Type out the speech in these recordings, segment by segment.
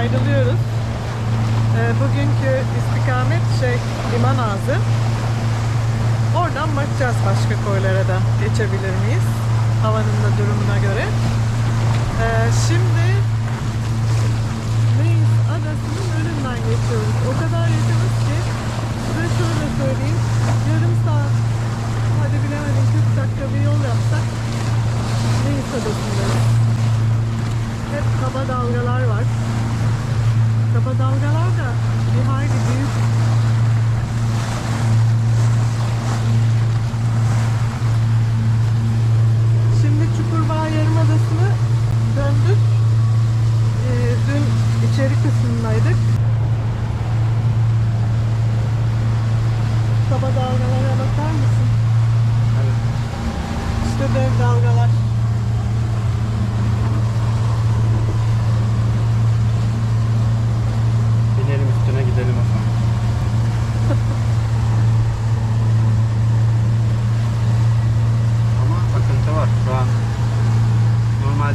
ayrılıyoruz. Ee, bugünkü istikamet şey liman ağzı. Oradan bakacağız başka koylara da geçebilir miyiz? Havanın da durumuna göre. Ee, şimdi Meis adasının önünden geçiyoruz. O kadar yakınız ki size şöyle söyleyeyim. Yarım saat hadi bilemedim 40 dakika bir yol yapsak Meis adasındayız. Hep kaba dalgalar var.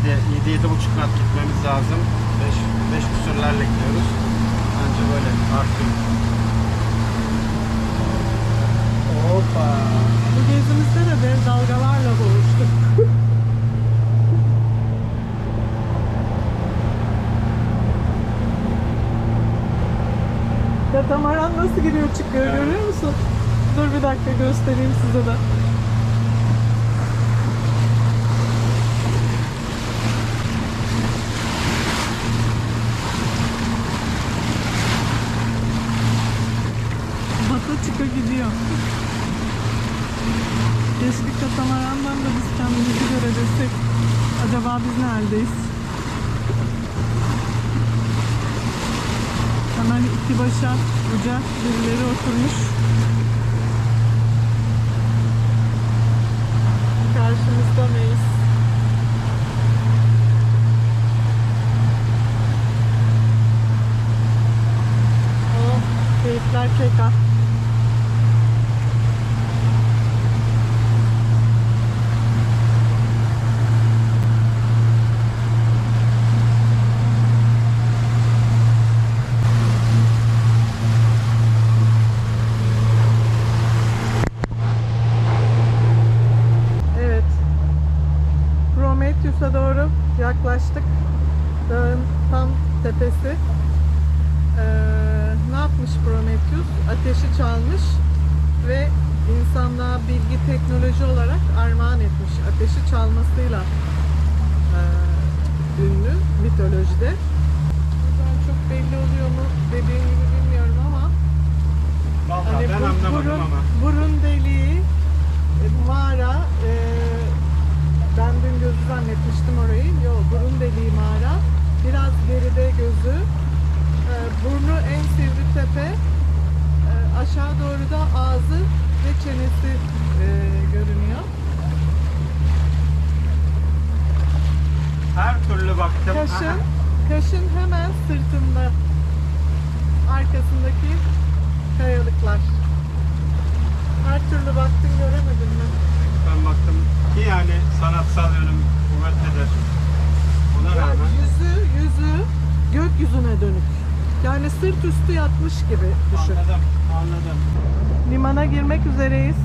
7 7 buçuk kat gitmemiz lazım. 5 5 küsürlerle gidiyoruz. Bence böyle artıyor. Hoppa. Bu gezimizde de dev dalgalarla boğuştuk. Katamaran nasıl giriyor çıkıyor evet. görüyor musun? Dur bir dakika göstereyim size de. Bata çıka gidiyor. Keşke katamarandan da biz kendimizi görebilsek. Acaba biz neredeyiz? Hemen iki başa uca birileri oturmuş. Karşımızda mıyız? Oh, keyifler keka. Evet. Prometheus'a doğru yaklaştık. Dağın tam tepesi. Ee, ne yapmış Prometheus? Ateşi çalmış ve insanlığa bilgi teknoloji olarak armağan etmiş. Ateşi çalmasıyla ee, ünlü mitolojide. Buradan çok belli oluyor mu dediğim gibi bilmiyorum ama Vallahi Hani ben bu anlamadım burun, ama. burun deliği, e, mağara, e, ben dün gözü zannetmiştim orayı. Yok, burun deliği mağara. Biraz geride gözü. E, burnu en sivri tepe. E, aşağı doğru da ağzı ve çenesi e, görünüyor. Her türlü baktım. Kaşın, kaşın hemen sırtında. Arkasındaki kayalıklar. Her türlü baktın göremedin mi? Ben baktım ki yani sanatsal yönüm kuvvetlidir. Ona Ya rağmen yüzü, yüzü gökyüzüne dönük. Yani sırt üstü yatmış gibi düşün. anladım, anladım. Limana girmek üzereyiz.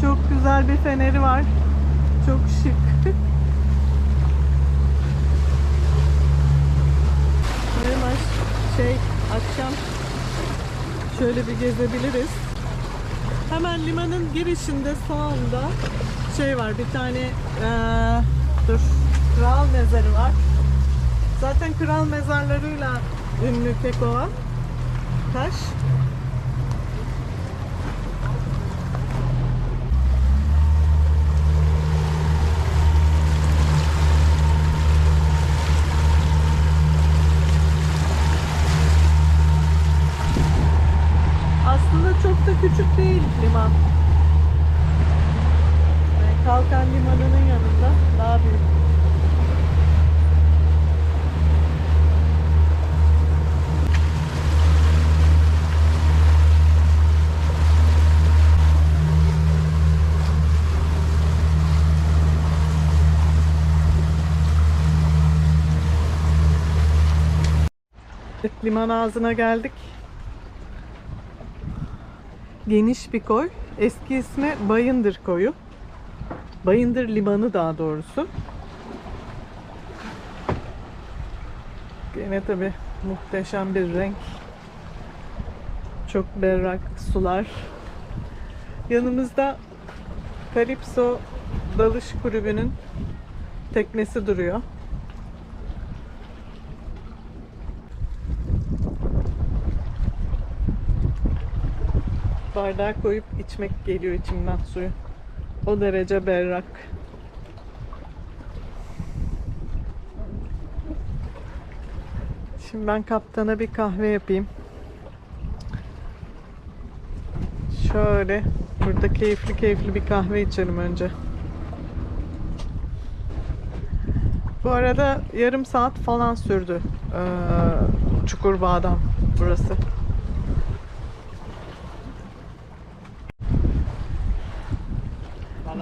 Çok güzel bir feneri var. Çok şık. Hemen şey akşam şöyle bir gezebiliriz. Hemen limanın girişinde sağında şey var bir tane eee, dur kral mezarı var. Zaten kral mezarlarıyla ünlü Kekova taş. Aslında çok da küçük değil liman. Yani Kalkan limanının yanında daha büyük. Liman ağzına geldik. Geniş bir koy. Eski ismi Bayındır Koyu. Bayındır Limanı daha doğrusu. Gene tabi muhteşem bir renk. Çok berrak sular. Yanımızda Kalipso Dalış Kulübü'nün teknesi duruyor. Bardağa koyup içmek geliyor içimden suyu. O derece berrak. Şimdi ben kaptana bir kahve yapayım. Şöyle burada keyifli keyifli bir kahve içelim önce. Bu arada yarım saat falan sürdü eee Çukurbağa'dan burası.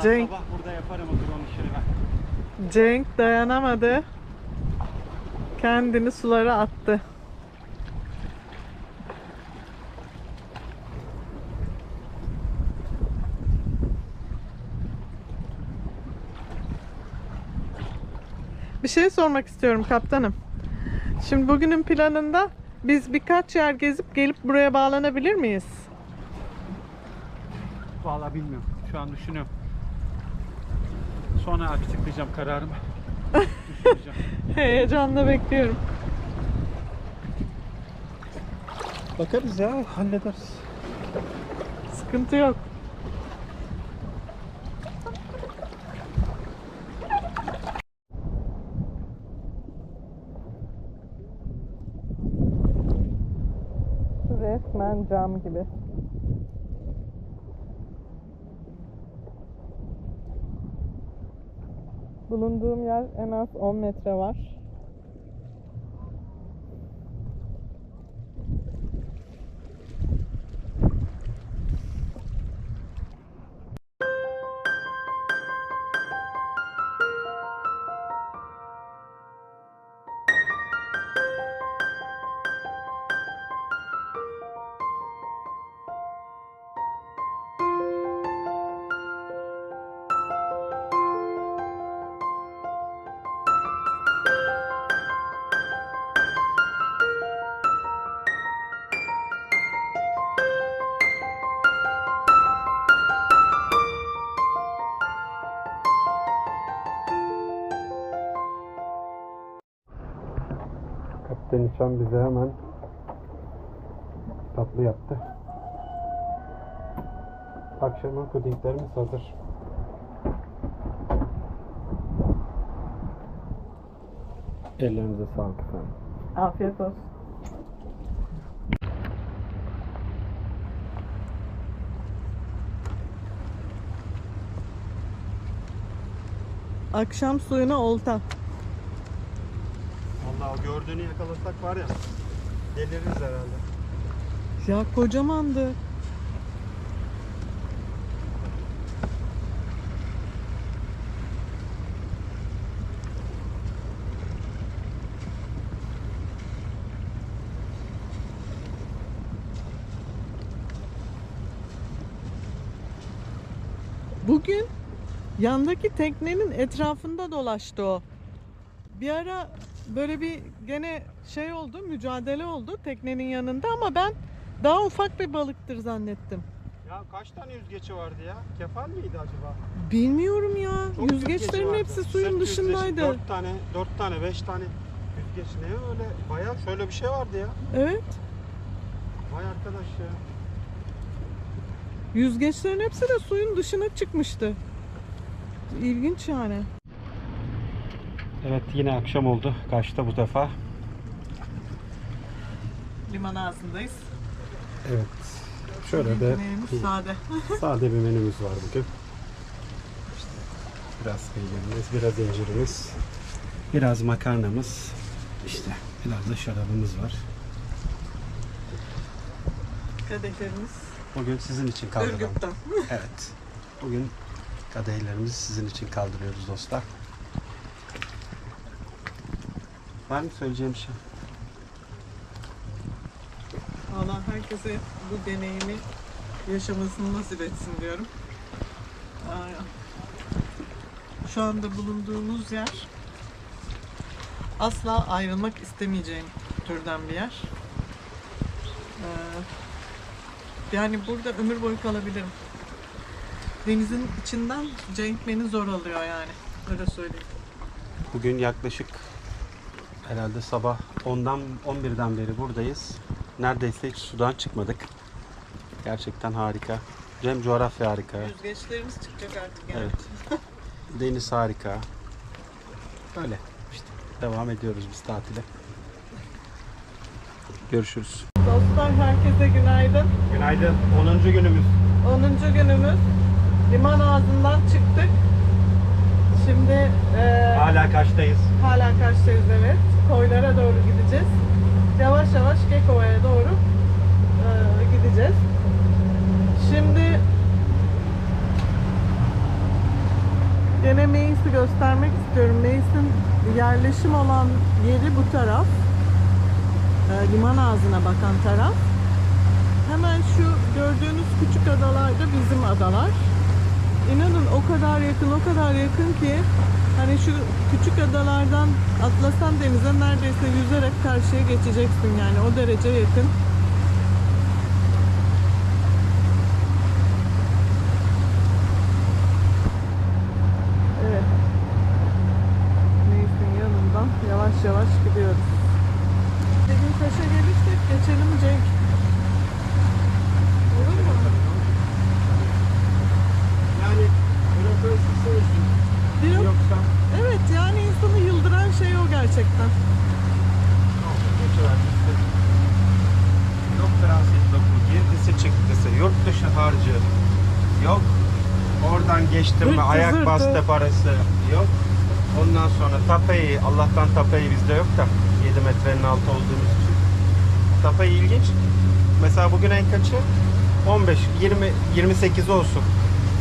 Cenk. sabah burada yaparım o drone işini ben. Cenk dayanamadı. Kendini sulara attı. Bir şey sormak istiyorum kaptanım. Şimdi bugünün planında biz birkaç yer gezip gelip buraya bağlanabilir miyiz? Vallahi bilmiyorum. Şu an düşünüyorum. Sonra açıklayacağım kararımı. Heyecanla bekliyorum. Bakarız ya hallederiz. Sıkıntı yok. Resmen cam gibi. Bulunduğum yer en az 10 metre var. İçan bize hemen tatlı yaptı. Akşama pudinglerimiz hazır. Ellerinize sağlık efendim. Afiyet olsun. Akşam suyuna olta. Gördüğünü yakalasak var ya deliririz herhalde. Ya kocamandı. Bugün yandaki teknenin etrafında dolaştı o. Bir ara böyle bir gene şey oldu, mücadele oldu teknenin yanında ama ben daha ufak bir balıktır zannettim. Ya kaç tane yüzgeci vardı ya? Kefal miydi acaba? Bilmiyorum ya. Çok Yüzgeçlerin vardı. hepsi suyun Sırt yüzgeci, dışındaydı. Dört tane, dört tane, beş tane yüzgeç ne öyle? Bayağı şöyle bir şey vardı ya. Evet. Vay arkadaş ya. Yüzgeçlerin hepsi de suyun dışına çıkmıştı. İlginç yani. Evet yine akşam oldu. Kaçta bu defa? Liman ağzındayız. Evet. Şöyle de Menümüz sade. sade bir menümüz var bugün. İşte biraz peynirimiz, biraz incirimiz, biraz makarnamız, işte biraz da şarabımız var. Kadehlerimiz Bugün sizin için kaldıralım. Ürgüp'ten. Evet. Bugün kadehlerimizi sizin için kaldırıyoruz dostlar. Var mı söyleyeceğim şey? herkese bu deneyimi yaşamasını nasip etsin diyorum. Şu anda bulunduğumuz yer asla ayrılmak istemeyeceğim türden bir yer. Ee, yani burada ömür boyu kalabilirim. Denizin içinden Cenk beni zor alıyor yani. Öyle söyleyeyim. Bugün yaklaşık herhalde sabah 10'dan 11'den beri buradayız. Neredeyse hiç sudan çıkmadık. Gerçekten harika. Cem coğrafya harika. Yüzgeçlerimiz çıkacak artık yani. Evet. Deniz harika. Böyle işte devam ediyoruz biz tatile. Görüşürüz. Dostlar herkese günaydın. Günaydın. 10. günümüz. 10. günümüz. Liman ağzından çıktık. Şimdi e, Hala kaçtayız? hala karşıyız evet. Koylara doğru gideceğiz. Yavaş yavaş Kekova'ya doğru e, gideceğiz. Şimdi gene Meis'i göstermek istiyorum. Meis'in yerleşim olan yeri bu taraf. E, liman ağzına bakan taraf. Hemen şu gördüğünüz küçük adalar da bizim adalar. İnanın o kadar yakın, o kadar yakın ki hani şu küçük adalardan atlasan denize neredeyse yüzerek karşıya geçeceksin yani o derece yakın. Evet. Neysin yanından yavaş yavaş gidiyoruz. Bir gün Kaş'a gelirsek geçelim Cenk. Olur mu? Yani burası ısısı Yok. Yoksa Evet yani insanı yıldıran şey o gerçekten. Yok transit doku, girdisi çıktısı, yurt dışı harcı yok. Zırtı ayak bastı parası yok. Ondan sonra tapeyi, Allah'tan tapeyi bizde yok da 7 metrenin altı olduğumuz için. Tapeyi ilginç. Mesela bugün en kaçı? 15, 20, 28 olsun.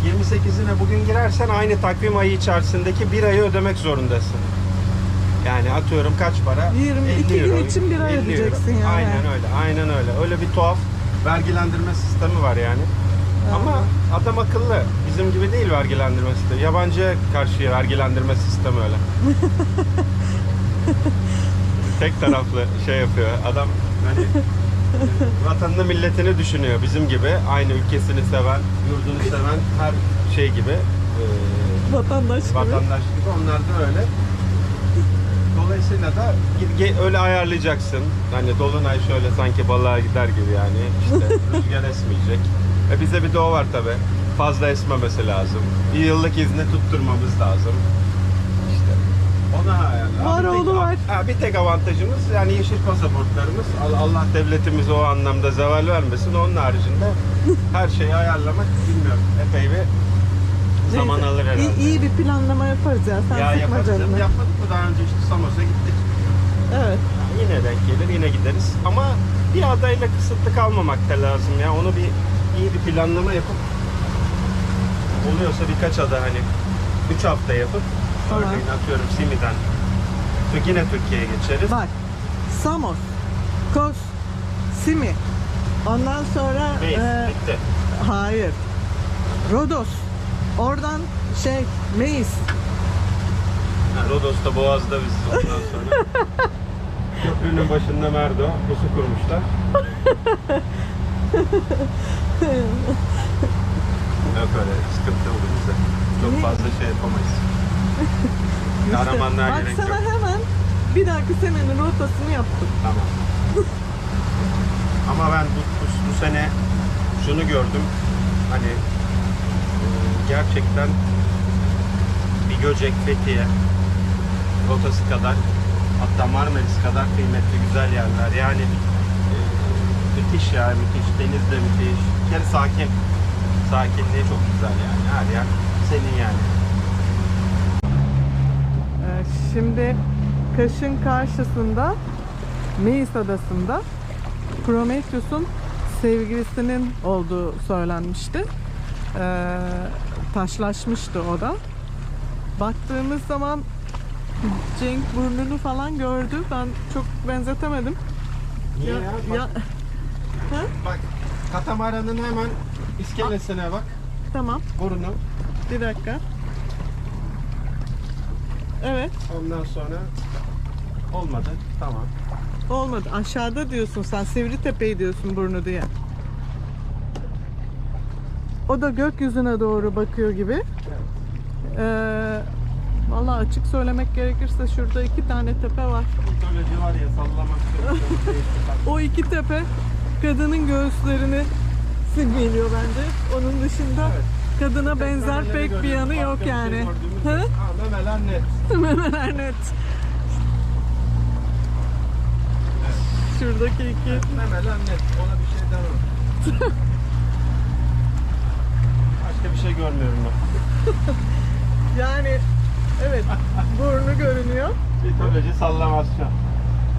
28'ine bugün girersen aynı takvim ayı içerisindeki bir ayı ödemek zorundasın. Yani atıyorum kaç para? 22 50 gün euro, için bir ay 50 euro. ödeyeceksin yani. Aynen öyle, aynen öyle. Öyle bir tuhaf vergilendirme sistemi var yani. Ama adam akıllı. Bizim gibi değil vergilendirme sistemi. Yabancıya karşı vergilendirme sistemi öyle. Tek taraflı şey yapıyor. Adam hani vatanını milletini düşünüyor bizim gibi. Aynı ülkesini seven, yurdunu seven her şey gibi. Ee, Vatandaş gibi. vatandaş gibi onlar da öyle. Dolayısıyla da öyle ayarlayacaksın. Hani dolunay şöyle sanki balığa gider gibi yani. İşte rüzgar esmeyecek. E bize bir de o var tabi. Fazla esmemesi lazım. Bir yıllık izni tutturmamız lazım. İşte ona ayarla. Var Bir tek- oğlu var. Ha, bir tek avantajımız yani yeşil pasaportlarımız. Allah, Allah devletimiz o anlamda zeval vermesin. Onun haricinde her şeyi ayarlamak bilmiyorum. Epey bir zaman alır herhalde. İyi, iyi bir planlama yaparız ya. Sen Ya sıkma canını. Yapmadık mı daha önce işte Samos'a gittik. Evet. Yine denk gelir, yine gideriz. Ama bir adayla kısıtlı kalmamak da lazım ya. Onu bir iyi bir planlama yapıp oluyorsa birkaç ada hani 3 hafta yapıp Tamam. örneğin atıyorum Simi'den yine Türkiye'ye geçeriz. Bak. Samos. Kos. Simi. Ondan sonra Meis, e, bitti. hayır. Rodos. Oradan şey Meis. Rodos'ta Boğaz'da biz ondan sonra köprünün başında Merdo pusu kurmuşlar. Yok öyle sıkıntı olur bize. Çok Niye? fazla şey yapamayız. Kahramanlığa Bak gerek yok. hemen bir dahaki senenin rotasını yaptım. Tamam. Ama ben bu, bu, bu sene şunu gördüm. Hani e, gerçekten bir Göcek, Fethiye rotası kadar hatta Marmaris kadar kıymetli güzel yerler. Yani e, müthiş ya müthiş. Deniz de müthiş. Bir kere sakin. Sakinliği çok güzel yani. Her yer senin yani. Ee, Şimdi Kaş'ın karşısında Meis Adası'nda Prometheus'un sevgilisinin olduğu söylenmişti. Ee, taşlaşmıştı o da. Baktığımız zaman Cenk burnunu falan gördü. Ben çok benzetemedim. Niye ya? Bak, ya? Bak katamaranın hemen iskelesine bak. Tamam. Burnu. Bir dakika. Evet. Ondan sonra olmadı. Tamam. Olmadı. Aşağıda diyorsun sen. Sivri tepeyi diyorsun burnu diye. O da gökyüzüne doğru bakıyor gibi. Ee, Valla açık söylemek gerekirse şurada iki tane tepe var. Mitoloji var ya sallamak. O iki tepe kadının göğüslerini simgeliyor bence. Onun dışında Evet. kadına benzer pek bir yanı yok yani. Ha? Hı? Memeler net. Memeler net. Şuradaki iki. Memeler net. Ona bir şey demem. Başka bir şey görmüyorum ben. Yani evet burnu görünüyor. Mitoloji sallamasyon.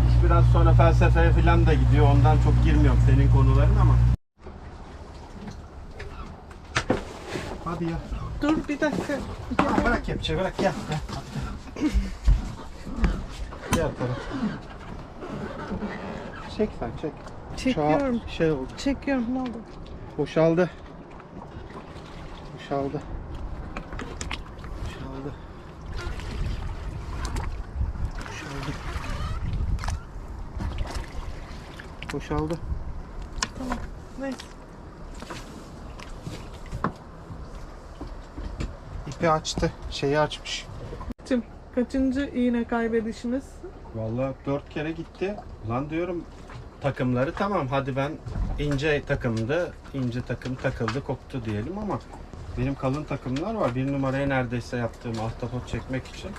İş biraz sonra felsefeye falan da gidiyor. Ondan çok girmiyorum senin konuların ama. Hadi ya. Dur bir dakika. Ya bırak kepçe bırak gel. Gel. Gel taraf. Çek sen çek. Çekiyorum. An şey oldu. Çekiyorum ne oldu? Boşaldı. Boşaldı. Boşaldı. Boşaldı. Boşaldı. Neyse. İpi açtı. Şeyi açmış. Tüm kaçıncı iğne kaybedişimiz? Vallahi dört kere gitti. Lan diyorum takımları tamam hadi ben ince takımdı. ince takım takıldı koptu diyelim ama benim kalın takımlar var. Bir numaraya neredeyse yaptığım ahtapot çekmek için.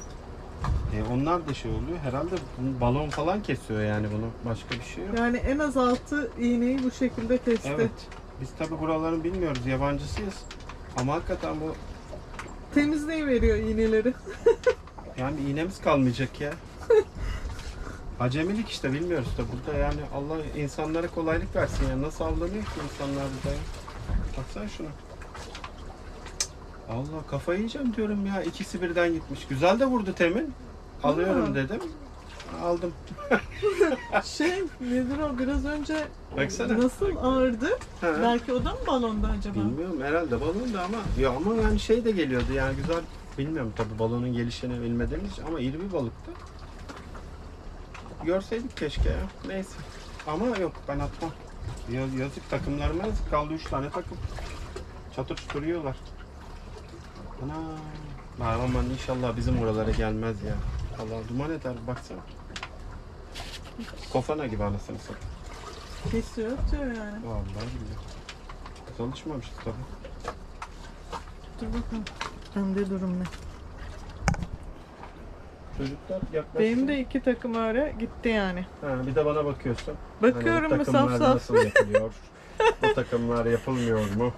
E, onlar da şey oluyor. Herhalde balon falan kesiyor yani bunu. Başka bir şey yok. Yani en az 6 iğneyi bu şekilde kesti. Evet. Biz tabi buraların bilmiyoruz. Yabancısıyız. Ama hakikaten bu Temizliği veriyor iğneleri. yani iğnemiz kalmayacak ya. Acemilik işte bilmiyoruz da burada yani Allah insanlara kolaylık versin ya. Nasıl avlanıyor ki insanlar burada ya? Baksana şuna. Allah kafayı yiyeceğim diyorum ya. İkisi birden gitmiş. Güzel de vurdu temin. Alıyorum dedim. Aldım. Şey nedir o biraz önce Baksana. nasıl ağırdı? Ha. Belki o da mı balonda acaba? Bilmiyorum herhalde balon da ama ya ama yani şey de geliyordu yani güzel bilmiyorum tabi balonun gelişini bilmediğimiz için ama iri bir balıktı. Görseydik keşke ya. Neyse. Ama yok ben atmam. Ya- Yazık takımlarıma yazık. Kaldı 3 tane takım. Çatır çutur yiyorlar. Ana. Ha, Aman inşallah bizim oralara gelmez ya. Allah duman eder baksana. Kofana gibi anasını satayım. Kesiyor atıyor yani. Vallahi billahi. Biz alışmamışız tabii. Dur bakalım. Bende durum ne? Çocuklar yaklaşsın. Benim de iki takım öyle gitti yani. Ha, bir de bana bakıyorsun. Bakıyorum Hani bu saf saf. nasıl yapılıyor? bu takımlar yapılmıyor mu?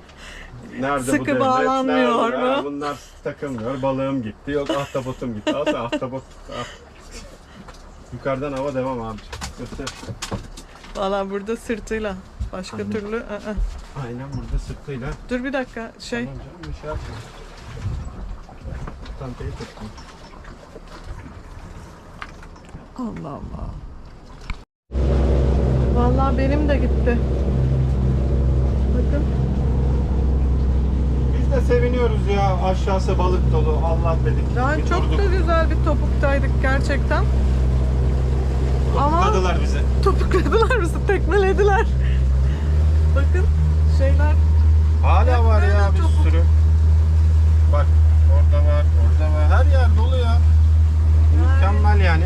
Nerede bu Sıkı devlet? bağlanmıyor Nerede? mu? Ha, bunlar takılmıyor. Balığım gitti. Yok ahtapotum gitti. Sen ahtapot. al. Yukarıdan hava devam abi. Sırtı. Valla burada sırtıyla. Başka Aynen. türlü ı-ı. Aynen burada sırtıyla. Dur bir dakika şey Tamam canım bir şey yapma. Tantayı tuttum. Allah Allah. Vallahi benim de gitti. Bakın. Biz de seviniyoruz ya. Aşağısı balık dolu. Allah dedik. Yani Bir çok durduk. da güzel bir topuktaydık gerçekten. Ama Topukladılar bizi. topukladılar bizi, tekmelediler. Bakın şeyler Hala var ya bir topuk? sürü. Bak orada var, orada var. Her yer dolu ya. Mükemmel yani.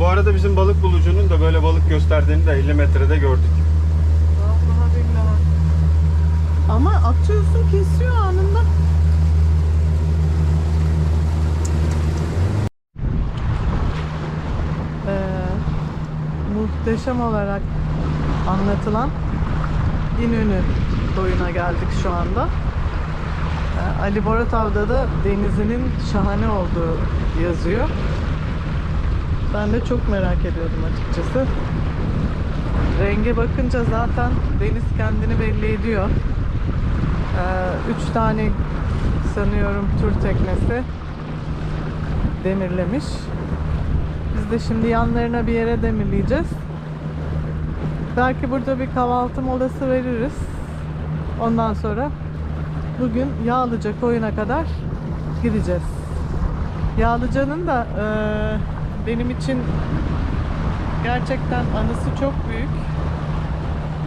Bu arada bizim balık bulucunun da böyle balık gösterdiğini de 50 metrede gördük. Vallahi billahi. Ama atıyorsun kesiyor anında. Ee, muhteşem olarak anlatılan İnönü koyuna geldik şu anda. Ee, Ali Boratav'da da denizinin şahane olduğu yazıyor. Ben de çok merak ediyordum açıkçası. Renge bakınca zaten deniz kendini belli ediyor. Ee, üç tane sanıyorum tur teknesi demirlemiş. Biz de şimdi yanlarına bir yere demirleyeceğiz. Belki burada bir kahvaltı molası veririz. Ondan sonra bugün Yağlıca koyuna kadar gideceğiz. Yağlıca'nın da eee, benim için gerçekten anısı çok büyük.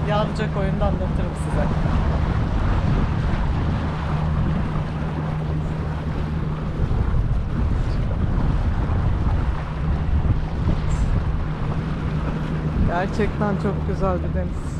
Yağlıca koyunda anlatırım size. Gerçekten çok güzel bir deniz.